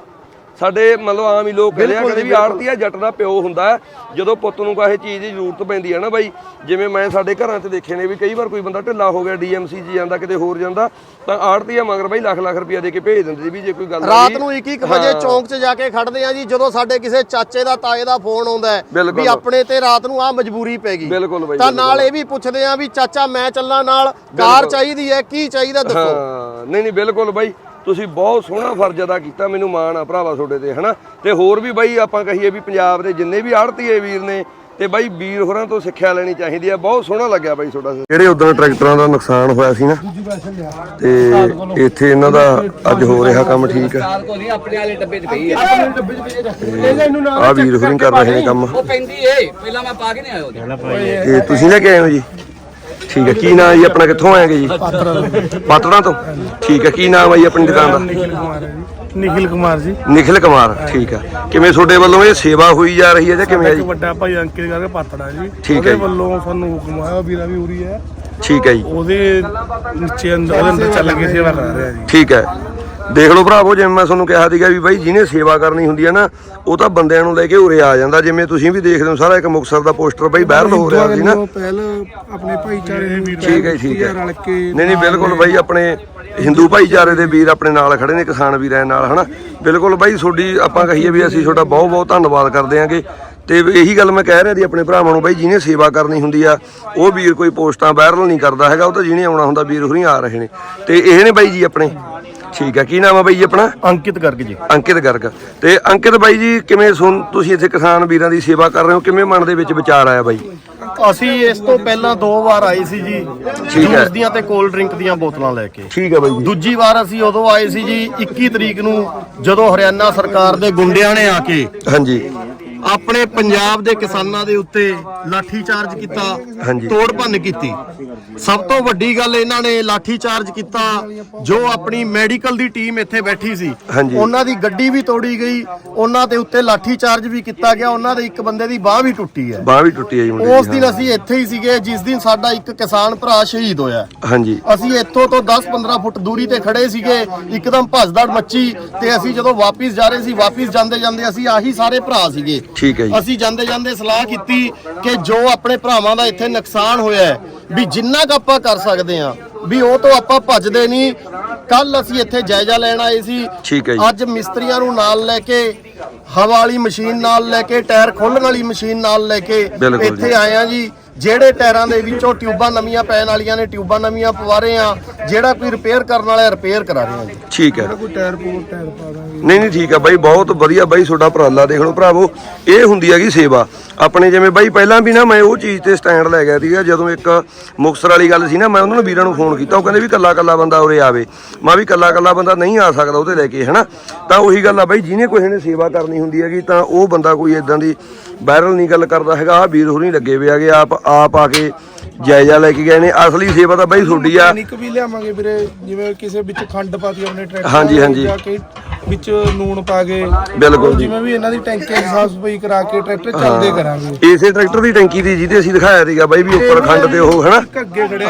ਸਾਡੇ ਮਤਲਬ ਆਮ ਹੀ ਲੋਕ ਕਹਿੰਦੇ ਆ ਕਹਿੰਦੇ ਵੀ ਆੜਤੀਆ ਜੱਟ ਦਾ ਪਿਓ ਹੁੰਦਾ ਜਦੋਂ ਪੁੱਤ ਨੂੰ ਕਾਹੇ ਚੀਜ਼ ਦੀ ਜ਼ਰੂਰਤ ਪੈਂਦੀ ਹੈ ਨਾ ਬਾਈ ਜਿਵੇਂ ਮੈਂ ਸਾਡੇ ਘਰਾਂ 'ਚ ਦੇਖੇ ਨੇ ਵੀ ਕਈ ਵਾਰ ਕੋਈ ਬੰਦਾ ਢਿੱਲਾ ਹੋ ਗਿਆ ਡੀਐਮਸੀ 'ਚ ਜਾਂਦਾ ਕਿਤੇ ਹੋਰ ਜਾਂਦਾ ਤਾਂ ਆੜਤੀਆ ਮਗਰ ਬਾਈ ਲੱਖ ਲੱਖ ਰੁਪਇਆ ਦੇ ਕੇ ਭੇਜ ਦਿੰਦੇ ਸੀ ਵੀ ਜੇ ਕੋਈ ਗੱਲ ਰਾਤ ਨੂੰ 1-1 ਵਜੇ। ਚੌਂਕ 'ਚ ਜਾ ਕੇ ਖੜਦੇ ਆ ਜੀ ਜਦੋਂ ਸਾਡੇ ਕਿਸੇ ਚਾਚੇ ਦਾ ਤਾਏ ਦਾ ਫੋਨ ਆਉਂਦਾ। ਵੀ ਆਪਣੇ ਤੇ ਰਾਤ ਨੂੰ ਆ ਮਜਬੂਰੀ ਪੈ ਗਈ ਤਾਂ ਨਾਲ। ਇਹ ਵੀ ਪੁੱਛਦੇ ਆ ਵੀ ਚਾਚਾ ਮੈਂ ਚੱਲਾਂ ਨਾਲ ਕਾਰ ਚਾਹੀਦੀ ਹੈ ਕੀ ਚਾਹੀਦਾ ਦੱਸੋ ਹਾਂ ਨਹੀਂ ਨਹੀਂ ਬਿਲਕੁਲ ਬਾਈ ਤੁਸੀਂ ਬਹੁਤ ਸੋਹਣਾ ਫਰਜ਼ ਅਦਾ ਕੀਤਾ ਮੈਨੂੰ ਮਾਣ ਆ ਭਰਾਵਾ ਤੁਹਾਡੇ ਤੇ ਹਨਾ? ਤੇ ਹੋਰ ਵੀ ਬਾਈ ਆਪਾਂ ਕਹੀਏ ਵੀ ਪੰਜਾਬ ਦੇ ਜਿੰਨੇ ਵੀ ਆੜਤੀਏ ਵੀਰ ਨੇ ਤੇ ਬਾਈ ਵੀਰ ਹੋਰਾਂ ਤੋਂ ਸਿੱਖਿਆ ਲੈਣੀ ਚਾਹੀਦੀ ਆ। ਬਹੁਤ ਸੋਹਣਾ ਲੱਗਿਆ ਬਾਈ ਤੁਹਾਡਾ ਜਿਹੜੇ ਉਦੋਂ ਟਰੈਕਟਰਾਂ ਦਾ ਨੁਕਸਾਨ ਹੋਇਆ ਸੀ ਨਾ? ਤੇ ਇੱਥੇ ਇਹਨਾਂ ਦਾ ਅੱਜ ਹੋ ਰਿਹਾ ਕੰਮ ਠੀਕ ਆ। ਕਾਰ ਕੋ ਨਹੀਂ ਆਪਣੇ ਵਾਲੇ ਡੱਬੇ 'ਚ ਪਈ ਹੈ ਆ। ਵੀਰ ਹੋਰਾਂ ਕਰ ਰਹੇ ਨੇ ਕੰਮ। ਉਹ ਪੈਂਦੀ ਏ ਪਹਿਲਾਂ ਮੈਂ ਪਾ ਕੇ ਨਹੀਂ ਆਇਆ ਤੇ ਤੁਸੀਂ ਲੈ ਕੇ ਆਏ ਹੋ ਜੀ? ਠੀਕ ਹੈ ਕੀ ਨਾਮ ਜੀ ਆਪਣਾ ਕਿੱਥੋਂ ਆਏਗੇ ਜੀ? ਪਾਤੜਾਂ ਤੋਂ? ਠੀਕ ਹੈ ਕੀ ਨਾਮ ਹੈ ਜੀ ਆਪਣੀ ਦੁਕਾਨ ਦਾ? ਨਿਖਿਲ ਕੁਮਾਰ ਹੈ ਜੀ। ਨਿਖਿਲ ਕੁਮਾਰ ਜੀ ਨਿਖਿਲ ਕੁਮਾਰ ਠੀਕ ਹੈ। ਕਿਵੇਂ ਤੁਹਾਡੇ ਵੱਲੋਂ ਇਹ ਸੇਵਾ ਹੋਈ ਜਾ ਰਹੀ ਹੈ ਜਾਂ ਕਿਵੇਂ ਹੈ ਇੱਕ ਜੀ ਵੱਡਾ ਭਾਈ ਅੰਕਿਤ ਕਰਕੇ ਪਾਤੜਾ ਜੀ। ਠੀਕ ਹੈ ਉਹਦੇ ਜੀ। ਵੱਲੋਂ ਸਾਨੂੰ ਹੁਕਮ ਆਇਆ ਵੀਰਾ ਵੀ ਉਰੀ ਹੈ। ਠੀਕ ਹੈ ਜੀ। ਉਹਦੇ ਨੀਚੇ ਅੰਦਰ ਉਹਦੇ ਅੰਦਰ ਚੱਲ ਕੇ ਸੇਵਾ ਕਰ ਰਿਹਾ ਜੀ। ਠੀਕ ਹੈ। ਦੇਖ ਲਓ ਭਰਾਵੋ ਜਿਵੇਂ ਮੈਂ ਤੁਹਾਨੂੰ ਕਿਹਾ ਸੀਗਾ ਵੀ ਬਾਈ ਜਿਹਨੇ ਸੇਵਾ ਕਰਨੀ ਹੁੰਦੀ ਹੈ ਨਾ, ਉਹ ਤਾਂ ਬੰਦਿਆਂ ਨੂੰ ਲੈ ਕੇ ਉਰੇ ਆ ਜਾਂਦਾ। ਜਿਵੇਂ ਤੁਸੀਂ ਵੀ ਦੇਖਦੇ ਹੋ, ਸਾਰਾ ਇੱਕ ਮੁਕਸਰ ਦਾ ਪੋਸਟਰ ਬਾਈ ਵਾਇਰਲ ਹੋ ਰਿਹਾ ਸੀ ਨਾ। ਪਹਿਲ ਆਪਣੇ ਭਾਈਚਾਰੇ ਨੂੰ ਠੀਕ ਹੈ ਠੀਕ ਹੈ। ਨਹੀਂ ਨਹੀਂ, ਬਿਲਕੁਲ ਬਾਈ ਆਪਣੇ ਹਿੰਦੂ ਭਾਈਚਾਰੇ ਦੇ ਵੀਰ ਆਪਣੇ ਨਾਲ ਖੜੇ ਨੇ, ਕਿਸਾਨ ਵੀਰਾਂ ਨਾਲ, ਹਨਾ। ਬਿਲਕੁਲ ਬਾਈ, ਤੁਹਾਡੀ ਆਪਾਂ ਕਹੀਏ ਵੀ ਅਸੀਂ ਤੁਹਾਡਾ ਬਹੁਤ ਬਹੁਤ ਧੰਨਵਾਦ ਕਰਦੇ ਆਂਗੇ ਤੇ ਇਹੀ ਗੱਲ ਮੈਂ ਕਹਿ ਰਿਹਾ ਸੀ ਆਪਣੇ ਭਰਾਵਾਂ ਨੂੰ ਬਾਈ, ਜਿਹਨੇ ਸੇਵਾ ਕਰਨੀ ਹੁੰਦੀ ਆ, ਉਹ ਵੀਰ ਕੋਈ ਪੋਸਟਾਂ ਵਾਇਰਲ ਨਹੀਂ ਕਰਦਾ ਹੈਗਾ, ਉਹ ਤਾਂ ਜਿਹਨੇ ਆਉਣਾ ਹੁੰਦਾ, ਵੀਰ ਹੁਰੀ ਆ ਰਹੇ ਨੇ। ਤੇ ਇਹ ਨੇ ਬਾਈ ਜੀ ਆਪਣੇ। ਠੀਕ ਆ ਕੀ ਨਾਮ ਆ ਬਾਈ ਜੀ ਆਪਣਾ? ਅੰਕਿਤ ਗਰਗ ਜੀ। ਅੰਕਿਤ ਗਰਗ। ਤੇ ਅੰਕਿਤ ਬਾਈ ਜੀ ਕਿਵੇਂ ਸੁਣ ਤੁਸੀਂ ਇੱਥੇ ਕਿਸਾਨ ਵੀਰਾਂ ਦੀ ਸੇਵਾ ਕਰ ਰਹੇ ਹੋ? ਕਿਵੇਂ ਮਨ ਦੇ ਵਿੱਚ ਵਿਚਾਰ ਆਇਆ ਬਾਈ? ਅਸੀਂ ਇਸ ਤੋਂ ਪਹਿਲਾਂ ਦੋ ਵਾਰ ਆਏ ਸੀ ਜੀ। ਜੂਸ ਦੀਆਂ ਤੇ ਕੋਲਡ ਡਰਿੰਕ ਦੀਆਂ ਬੋਤਲਾਂ ਲੈ ਕੇ। ਠੀਕ ਹੈ ਬਾਈ ਜੀ। ਦੂਜੀ ਵਾਰ ਅਸੀਂ ਉਦੋਂ ਆਏ ਸੀ ਜੀ 21 ਤਰੀਕ ਨੂੰ ਜਦੋਂ ਹਰਿਆਣਾ ਸਰਕਾਰ ਦੇ ਗੁੰਡਿਆਂ ਨੇ ਆ ਕੇ ਹਾਂਜੀ। ਆਪਣੇ ਪੰਜਾਬ ਦੇ ਕਿਸਾਨਾਂ ਦੇ ਉੱਤੇ ਲਾਠੀ ਚਾਰਜ ਕੀਤਾ ਹਾਂਜੀ। ਤੋੜ ਭੰਨ ਕੀਤੀ। ਸਭ ਤੋਂ ਵੱਡੀ ਗੱਲ ਇਹਨਾਂ ਨੇ ਲਾਠੀ ਚਾਰਜ ਕੀਤਾ ਜੋ ਆਪਣੀ ਮੈਡੀਕਲ ਦੀ ਟੀਮ ਇੱਥੇ ਬੈਠੀ ਸੀ। ਹਾਂਜੀ। ਉਹਨਾਂ ਦੀ ਗੱਡੀ ਵੀ ਤੋੜੀ ਗਈ ਉਹਨਾਂ ਦੇ ਉੱਤੇ ਲਾਠੀ ਚਾਰਜ ਵੀ ਕੀਤਾ ਗਿਆ ਉਹਨਾਂ ਦੇ ਇੱਕ ਬੰਦੇ ਦੀ ਬਾਹ ਵੀ ਟੁੱਟੀ ਹੈ। ਬਾਹ ਵੀ ਟੁੱਟੀ ਹੈ ਜੀ ਮੁੰਡੇ ਦੀ, ਉਸ ਦਿਨ ਅਸੀਂ ਇੱਥੇ ਹੀ ਸੀਗੇ ਜਿਸ ਦਿਨ ਸਾਡਾ ਇੱਕ ਕਿਸਾਨ ਭਰਾ ਸ਼ਹੀਦ ਹੋਇਆ। ਹਾਂਜੀ। ਅਸੀਂ ਇੱਥੋਂ ਤੋਂ 10-15 ਫੁੱਟ ਦੂਰੀ ਤੇ ਖੜੇ ਸੀਗੇ ਇੱਕਦਮ ਭੱਜਦੜ ਮੱਚੀ ਤੇ ਅਸੀਂ ਜਦੋਂ ਵਾਪਸ ਜਾ ਰਹੇ ਸੀ ਵਾਪਸ ਜਾਂਦੇ ਜਾਂਦੇ ਅਸੀਂ ਆਹੀ ਸਾਰੇ ਭਰਾ ਸੀਗੇ। ਠੀਕ ਹੈ ਜੀ ਅਸੀਂ ਜਾਂਦੇ ਜਾਂਦੇ ਸਲਾਹ ਕੀਤੀ ਕਿ ਜੋ ਆਪਣੇ ਭਰਾਵਾਂ ਦਾ ਇੱਥੇ ਨੁਕਸਾਨ ਹੋਇਆ ਹੈ ਵੀ ਜਿੰਨਾ ਕੁ ਆਪਾਂ ਕਰ ਸਕਦੇ ਹਾਂ ਵੀ ਉਹ ਤੋਂ ਆਪਾਂ ਭੱਜਦੇ ਨਹੀਂ ਕੱਲ ਅਸੀਂ ਇੱਥੇ ਜਾਇਜ਼ਾ ਲੈਣ ਆਏ ਸੀ ਠੀਕ ਹੈ ਜੀ। ਅੱਜ ਮਿਸਤਰੀਆਂ ਨੂੰ ਨਾਲ ਲੈ ਕੇ ਹਵਾ ਵਾਲੀ ਮਸ਼ੀਨ ਨਾਲ ਲੈ ਕੇ ਟਾਇਰ ਖੋਲਣ ਵਾਲੀ ਮਸ਼ੀਨ ਨਾਲ ਲੈ ਕੇ ਬਿਲਕੁਲ ਜੀ। ਇੱਥੇ ਆਏ ਆ ਜੀ ਜਿਹੜੇ ਟਾਇਰਾਂ ਦੇ ਵਿੱਚੋਂ ਟਿਊਬਾਂ ਨਵੀਆਂ ਪੈਣ ਵਾਲੀਆਂ ਨੇ ਟਿਊਬਾਂ ਨਵੀਆਂ ਪਵਾ ਰਹੇ ਆ ਜਿਹੜਾ ਕੋਈ ਰਿਪੇਅਰ ਕਰਨ ਵਾਲਾ ਰਿਪੇਅਰ ਕਰਾ ਰਹੇ ਆ ਜੀ। ਠੀਕ ਹੈ। ਕੋਈ ਟਾਇਰ ਪੂਰ ਟਾਇਰ ਪਾ ਦਾਂਗੇ ਨਹੀਂ ਨਹੀਂ ਠੀਕ ਆ ਬਾਈ ਬਹੁਤ ਵਧੀਆ ਬਾਈ ਤੁਹਾਡਾ ਉਪਰਾਲਾ ਦੇਖ ਲਓ ਭਰਾਵੋ। ਇਹ ਹੁੰਦੀ ਹੈਗੀ ਸੇਵਾ। ਆਪਣੇ ਜਿਵੇਂ ਬਾਈ ਪਹਿਲਾਂ ਵੀ ਨਾ ਮੈਂ ਉਹ ਚੀਜ਼ ਤੇ ਸਟੈਂਡ ਲੈ ਗਿਆ ਸੀਗਾ ਜਦੋਂ ਇੱਕ ਮੁਕਸਰ ਵਾਲੀ ਗੱਲ ਸੀ ਨਾ ਮੈਂ ਉਹਨਾਂ ਨੂੰ ਵੀਰਾਂ ਨੂੰ ਫੋਨ ਕੀਤਾ ਉਹ ਕਹਿੰਦੇ ਵੀ ਕੱਲਾ ਕੱਲਾ ਬੰਦਾ ਉਰੇ ਆਵੇ। ਮੈਂ ਵੀ ਕੱਲਾ ਕੱਲਾ ਬੰਦਾ ਨਹੀਂ ਆ ਸਕਦਾ ਉਹਦੇ ਲੈ ਕੇ ਹਨਾ? ਤਾਂ ਉਹੀ ਗੱਲ ਆ ਬਾਈ ਜਿਹਨੇ ਕੋਈ ਨੇ ਸੇਵਾ ਕਰਨੀ ਹੁੰਦੀ ਹੈਗੀ ਤਾਂ ਉਹ ਬੰਦਾ ਕੋਈ ਇਦਾਂ ਦੀ ਵਾਇਰਲ ਨਹੀਂ ਗੱਲ ਕਰਦਾ ਹੈਗਾ ਆ ਵੀਰ ਹੋਰੀ ਲੱਗੇ ਵੇ ਹੈਗੇ ਆਪ ਆਪ ਆ ਕੇ ਜਾਇਜ਼ਾ ਲੈ ਕੇ ਗਏ ਨੇ ਅਸਲੀ ਸੇਵਾ ਤਾਂ ਬਾਈ ਤੁਹਾਡੀ ਆ ਨਿਕ ਵੀ ਲਿਆਵਾਂਗੇ ਵੀਰੇ ਜਿਵੇਂ ਕਿਸੇ ਵਿੱਚ ਖੰਡ ਪਾਤੀ ਆਪਣੇ ਟਰੈਕਟਰ ਹਾਂਜੀ, ਹਾਂਜੀ। ਜਾ ਕੇ ਵਿੱਚ ਨੂਣ ਪਾ ਕੇ ਬਿਲਕੁਲ ਜੀ। ਜਿਵੇਂ ਵੀ ਇਹਨਾਂ ਦੀ ਟੈਂਕੀ ਦੀ ਸਾਫ਼ ਸਫ਼ਾਈ ਕਰਾ ਕੇ ਟਰੈਕਟਰ ਚੱਲਦੇ ਕਰਾਂਗੇ। ਇਸੇ ਟਰੈਕਟਰ ਦੀ ਟੈਂਕੀ ਦੀ ਜਿਹਦੇ ਅਸੀਂ ਦਿਖਾਇਆ ਸੀਗਾ ਬਾਈ ਵੀ ਉੱਪਰ ਖੰਡ ਤੇ ਉਹ ਹਨਾ?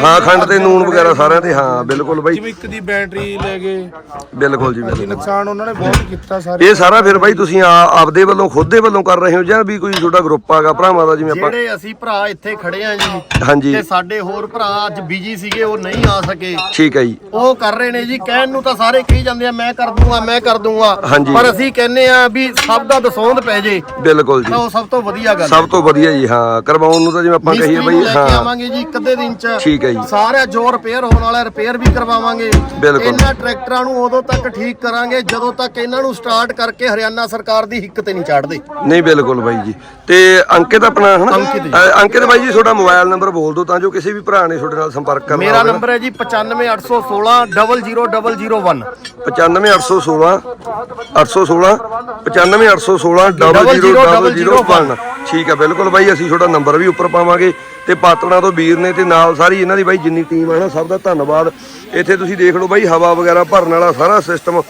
ਹਾਂ ਖੰਡ ਤੇ ਨੂਨ ਵਗੈਰਾ ਸਾਰਿਆਂ ਤੇ ਹਾਂ ਬਿਲਕੁਲ ਬਾਈ। ਜਿਵੇਂ ਇੱਕ ਦੀ ਬੈਟਰੀ ਲੈ ਗਏ ਬਿਲਕੁਲ ਜੀ ਬਿਲਕੁਲ। ਨੁਕਸਾਨ ਉਹਨਾਂ ਨੇ ਬਹੁਤ ਕੀਤਾ ਸਾਰੇ। ਇਹ ਸਾਰਾ ਫਿਰ ਬਾਈ ਤੁਸੀਂ ਆ- ਆਪਦੇ ਵੱਲੋਂ ਖੁਦ ਦੇ ਵੱਲੋਂ ਕਰ ਰਹੇ ਹੋ ਜਾਂ ਵੀ ਕੋਈ ਤੁਹਾਡਾ ਗਰੁੱਪ ਆਗਾ ਭਰਾਵਾਂ ਦਾ ਜਿਵੇਂ ਆਪਾਂ ਜਿਹੜੇ ਅਸੀਂ ਭਰਾ ਇੱਥੇ ਖੜੇ ਆ ਜੀ ਹਾਂਜੀ। ਤੇ ਸਾਡੇ ਹੋਰ ਭਰਾ ਅੱਜ ਬਿਜ਼ੀ ਸੀਗੇ ਉਹ ਨਹੀਂ ਆ ਸਕੇ। ਠੀਕ ਹੈ ਜੀ। ਉਹ ਕਰ ਰਹੇ ਨੇ ਜੀ ਕਹਿਣ ਨੂੰ ਤਾਂ ਸਾਰੇ ਕਹੀ ਜਾਂਦੇ ਆ ਮੈਂ ਕਰ ਦੂੰਗਾ ਮੈਂ ਕਰ ਦੂੰਗਾ ਹਾਂਜੀ। ਪਰ ਅਸੀਂ ਕਹਿੰਨੇ ਆ ਵੀ ਸਭ ਦਾ ਦਸੌਂਦ ਪੈ ਜੇ। ਬਿਲਕੁਲ ਜੀ। ਤਾਂ ਉਹ ਸਭ ਤੋਂ ਵਧੀਆ ਗੱਲ ਸਭ ਤੋਂ ਵਧੀਆ ਜੀ ਹਾਂ। ਕਰਵਾਉਣ ਨੂੰ ਤਾਂ ਜਿਵੇਂ ਆਪਾਂ ਕਹੀਏ ਮਿਸਤਰੀ ਨੂੰ ਬਾਈ ਲੈ ਕੇ ਹਾਂ। ਆਵਾਂਗੇ ਜੀ ਇੱਕ ਅੱਧੇ ਦਿਨ ਚ। ਠੀਕ ਹੈ ਜੀ। ਸਾਰਾ ਜੋ ਰਿਪੇਅਰ ਹੋਣ ਵਾਲਾ ਰਿਪੇਅਰ ਵੀ ਕਰਵਾਵਾਂਗੇ। ਬਿਲਕੁਲ। ਇਹਨਾਂ ਟਰੈਕਟਰਾਂ ਨੂੰ ਉਦੋਂ ਤੱਕ ਠੀਕ ਕਰਾਂਗੇ ਜਦੋਂ ਤੱਕ ਇਹਨਾਂ ਨੂੰ ਸਟਾਰਟ ਕਰਕੇ ਹਰਿਆਣਾ ਸਰਕਾਰ ਦੀ ਹਿੱਕ ਤੇ ਨਹੀਂ ਚਾੜਦੇ ਨਹੀਂ ਬਿਲਕੁਲ ਬਾਈ ਜੀ। ਤੇ ਅੰਕਿਤ ਆਪਣਾ ਹਨਾ? ਅੰਕਿਤ ਜੀ। ਅ, ਅੰਕਿਤ ਬਾਈ ਜੀ ਤੁਹਾਡਾ ਮੋਬਾਈਲ ਨੰਬਰ ਬੋਲ ਦਿਓ ਤਾਂ ਜੋ ਕਿਸੇ ਵੀ ਭਰਾ ਨੇ ਤੁਹਾਡੇ ਨਾਲ ਸੰਪਰਕ ਕਰਨਾ ਮੇਰਾ ਹੋਵੇ। ਨਾ। ਨੰਬਰ ਹੈ ਜੀ 95816 00001 95816 816 95816 00001 ਠੀਕ ਹੈ, ਬਿਲਕੁਲ ਬਾਈ, ਅਸੀਂ ਤੁਹਾਡਾ ਨੰਬਰ ਵੀ ਉੱਪਰ ਪਾਵਾਂਗੇ ਤੇ ਪਾਤੜਾਂ ਤੋਂ ਵੀਰ ਨੇ ਤੇ ਨਾਲ ਸਾਰੀ ਇਹਨਾਂ ਦੀ ਬਾਈ ਜਿੰਨੀ ਟੀਮ ਹੈ ਨਾ, ਸਭ ਦਾ ਧੰਨਵਾਦ। ਇੱਥੇ ਤੁਸੀਂ ਦੇਖ ਲਓ ਬਾਈ, ਹਵਾ ਵਗੈਰਾ ਭਰਨ ਵਾਲਾ ਸਾਰਾ ਸਿਸਟਮ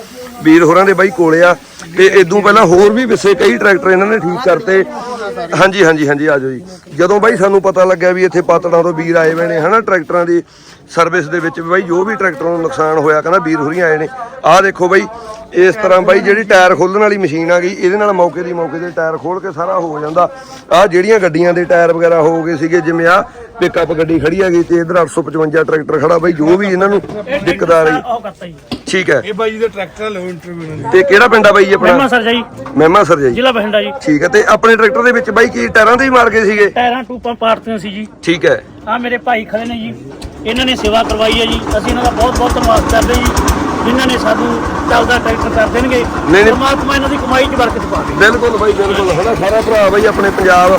ਵੀਰ ਹੋਰਾਂ ਦੇ ਬਾਈ ਕੋਲੇ ਆ। ਤੇ ਇਦੋਂ ਪਹਿਲਾਂ ਹੋਰ ਵੀ ਵਿਸੇ ਕਈ ਟਰੈਕਟਰ ਇਹਨਾਂ ਨੇ ਠੀਕ ਕਰਤੇ। ਹਾਂਜੀ ਹਾਂਜੀ ਹਾਂਜੀ ਆਜੋ ਜੀ। ਜਦੋਂ ਬਾਈ ਸਾਨੂੰ ਪਤਾ ਲੱਗਿਆ ਵੀ ਇੱਥੇ ਪਾਤੜਾਂ ਤੋਂ ਵੀਰ ਆਏ ਹੋਏ ਨੇ, ਹਨਾ ਟਰੈਕਟਰਾਂ ਦੀ ਸਰਵਿਸ ਦੇ ਵਿੱਚ ਬਾਈ, ਜੋ ਵੀ ਟਰੈਕਟਰਾਂ ਨੂੰ ਨੁਕਸਾਨ ਹੋਇਆ, ਕਹਿੰਦਾ ਵੀਰ ਹੋਰੀ ਆਏ ਨੇ। ਆਹ ਦੇਖੋ ਬਾਈ ਇਸ ਤਰ੍ਹਾਂ ਬਾਈ ਜਿਹੜੀ ਟਾਇਰ ਖੋਲਣ ਵਾਲੀ ਮਸ਼ੀਨ ਆ ਗਈ ਇਹਦੇ ਨਾਲ ਮੌਕੇ ਦੀ ਮੌਕੇ ਤੇ ਟਾਇਰ ਖੋਲ ਕੇ ਸਾਰਾ ਹੋ ਜਾਂਦਾ। ਆਹ ਜਿਹੜੀਆਂ ਗੱਡੀਆਂ ਦੇ ਟਾਇਰ ਵਗੈਰਾ ਹੋ ਗਏ ਸੀਗੇ ਜਿਵੇਂ ਆ ਪਿਕਅਪ ਗੱਡੀ ਖੜੀ ਹੈਗੀ ਤੇ ਇਧਰ 855 ਟਰੈਕਟਰ ਖੜਾ ਬਾਈ ਜੋ ਵੀ ਇਹਨਾਂ ਨੂੰ ਦਿੱਕਤ ਆ ਰਹੀ। ਠੀਕ ਹੈ। ਇਹ ਬਾਈ ਜੀ ਦਾ ਟਰੈਕਟਰ ਲਓ ਇੰਟਰਵਿਊ ਨਾਲ ਤੇ ਕਿਹੜਾ ਪਿੰਡ ਆ ਬਾਈ ਜੀ ਮਹਿਮਾ ਆਪਣਾ ਸਰ ਜੀ। ਮਹਿਮਾ ਸਰ ਜੀ। ਜ਼ਿਲ੍ਹਾ ਬਠਿੰਡਾ ਜੀ। ਠੀਕ ਹੈ ਤੇ ਆਪਣੇ ਟਰੈਕਟਰ ਦੇ ਵਿੱਚ ਬਾਈ ਕੀ ਟਾਇਰਾਂ ਦੇ ਹੀ ਮਾਰ ਗਏ ਸੀਗੇ? ਟਾਇਰਾਂ ਟੂਪਾਂ ਪਾੜਤੀਆਂ ਸੀ ਜੀ। ਠੀਕ ਹੈ। ਆ ਮੇਰੇ ਭਾਈ ਖੜੇ ਨੇ ਜੀ। ਇਹਨਾਂ ਨੇ ਸੇਵਾ ਕਰਵਾਈ ਹੈ ਜੀ। ਅਸੀਂ ਇਹਨਾਂ ਦਾ ਬਹੁਤ ਬਹੁਤ ਧੰਨਵਾਦ ਕਰਦੇ ਜੀ। ਜਿਨ੍ਹਾਂ ਨੇ ਸਾਨੂੰ ਚੱਲਦਾ ਟਰੈਕਟਰ ਕਰ ਦੇਣਗੇ। ਨਹੀਂ। ਪਰਮਾਤਮਾ ਇਹਨਾਂ ਦੀ ਕਮਾਈ 'ਚ ਬਰਕਤ ਪਾਵੇ ਬਿਲਕੁਲ ਬਾਈ ਬਿਲਕੁਲ। ਹਨਾ ਸਾਰਾ ਭਰਾ ਬਾਈ ਆਪਣੇ ਪੰਜਾਬ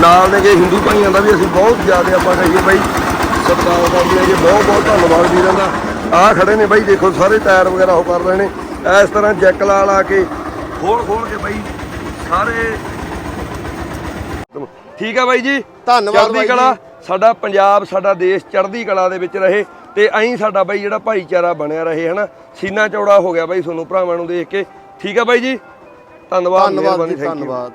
ਨਾਲ ਨੇ ਜੇ ਹਿੰਦੂ ਭਾਈਆਂ ਦਾ ਵੀ ਅਸੀਂ ਬਹੁਤ ਜ਼ਿਆਦਾ ਆਪਾਂ ਕਹੀਏ ਬਾਈ ਸਤਿਕਾਰ ਕਰਦੇ ਹਾਂ ਜੀ। ਬਹੁਤ ਬਹੁਤ ਧੰਨਵਾਦ ਵੀਰਾਂ ਦਾ। ਆਹ ਖੜੇ ਨੇ ਬਾਈ ਦੇਖੋ ਸਾਰੇ ਟਾਇਰ ਵਗੈਰਾ ਉਹ ਕਰ ਰਹੇ ਨੇ। ਇਸ ਤਰ੍ਹਾਂ ਜੈਕ ਲਾ ਲਾ ਕੇ ਖੋਲ ਖੋਲ ਕੇ ਬਾਈ ਸਾਰੇ। ਠੀਕ ਆ ਬਾਈ ਜੀ। ਧੰਨਵਾਦ ਚੜ੍ਹਦੀ ਬਾਈ ਜੀ। ਕਲਾ ਸਾਡਾ ਪੰਜਾਬ ਸਾਡਾ ਦੇਸ਼ ਚੜ੍ਹਦੀ ਕਲਾ ਦੇ ਵਿੱਚ ਰਹੇ ਤੇ ਐਂ ਸਾਡਾ ਬਾਈ ਜਿਹੜਾ ਭਾਈਚਾਰਾ ਬਣਿਆ ਰਹੇ ਹਨਾ? ਸੀਨਾ ਚੌੜਾ ਹੋ ਗਿਆ ਬਾਈ ਤੁਹਾਨੂੰ ਭਰਾਵਾਂ ਨੂੰ ਦੇਖ ਕੇ। ਠੀਕ ਆ ਬਾਈ ਜੀ? ਧੰਨਵਾਦ ਧੰਨਵਾਦ। ਧੰਨਵਾਦ।